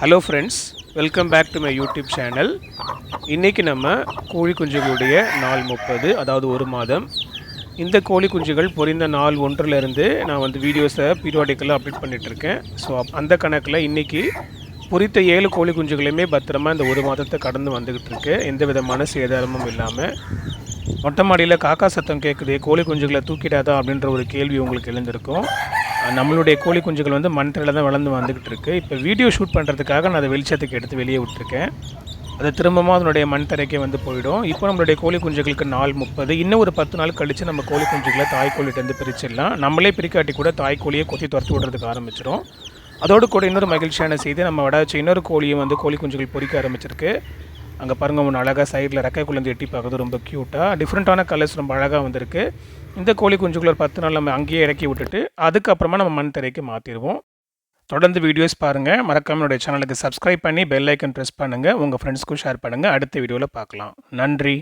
Hello friends welcome back to my YouTube channel இன்றைக்கி நம்ம கோழி குஞ்சுகளுடைய நாள் முப்பது அதாவது ஒரு மாதம். இந்த கோழி குஞ்சுகள் பொரிந்த நாள் ஒன்றிலிருந்து நான் வந்து வீடியோஸை பீரியாடிக்கலாக அப்டேட் பண்ணிகிட்ருக்கேன் ஸோ அந்த கணக்கில் இன்றைக்கி பொறித்த ஏழு கோழி குஞ்சுகளையுமே பத்திரமா இந்த ஒரு மாதத்தை கடந்து வந்துக்கிட்டு இருக்கு எந்த விதமான சேதாரமும் இல்லாமல் மொட்டை மாடியில் காக்கா சத்தம் கேட்குது கோழி குஞ்சுகளை தூக்கிடாதா அப்படின்ற ஒரு கேள்வி உங்களுக்கு எழுந்திருக்கும். நம்மளுடைய கோழி குஞ்சுகள் வந்து மண்டையில் தான் வளர்ந்து வந்துக்கிட்டு இருக்கு. இப்போ வீடியோ ஷூட் பண்ணுறதுக்காக நான் அதை வெளிச்சத்துக்கு எடுத்து வெளியே விட்டுருக்கேன். அது திரும்பவும் அதனுடைய மண் தரைக்கே வந்து போயிடும். இப்போ நம்மளுடைய கோழி குஞ்சுகளுக்கு நாள் முப்பது. இன்னும் ஒரு பத்து நாள் கழித்து நம்ம கோழி குஞ்சுகளை தாய்க்கோழிட்டேருந்து பிரிச்சிடலாம். நம்மளே பிரிக்காட்டி கூட தாய்க்கோழியை கொத்தி துரத்து விடுறதுக்கு ஆரம்பிச்சிடும் அதோடு கூட இன்னொரு மகிழ்ச்சியான செய்தி நம்ம வட வச்சு இன்னொரு கோழியும் வந்து கோழி குஞ்சுகள் பொறிக்க ஆரம்பிச்சிருக்கு. அங்கே பாருங்கள் ஒன்று அழகாக சைடில் ரெக்கைக்குள்ளேருந்து எட்டி பார்க்குறது ரொம்ப க்யூட்டாக டிஃப்ரெண்ட்டான கலர்ஸ் ரொம்ப அழகாக வந்திருக்கு. இந்த கோழி குஞ்சுக்குள்ள பத்து நாள் நம்ம அங்கேயே இறக்கி விட்டுட்டு அதுக்கப்புறமா நம்ம மண் திரைக்கு மாற்றிடுவோம் தொடர்ந்து வீடியோஸ் பாருங்கள் மறக்காம என்னுடைய சேனலுக்கு சப்ஸ்கிரைப் பண்ணி பெல் ஐக்கன் ப்ரெஸ் பண்ணுங்கள் உங்கள் ஃப்ரெண்ட்ஸ்க்கும் ஷேர் பண்ணுங்கள் அடுத்த வீடியோவில் பார்க்கலாம். நன்றி.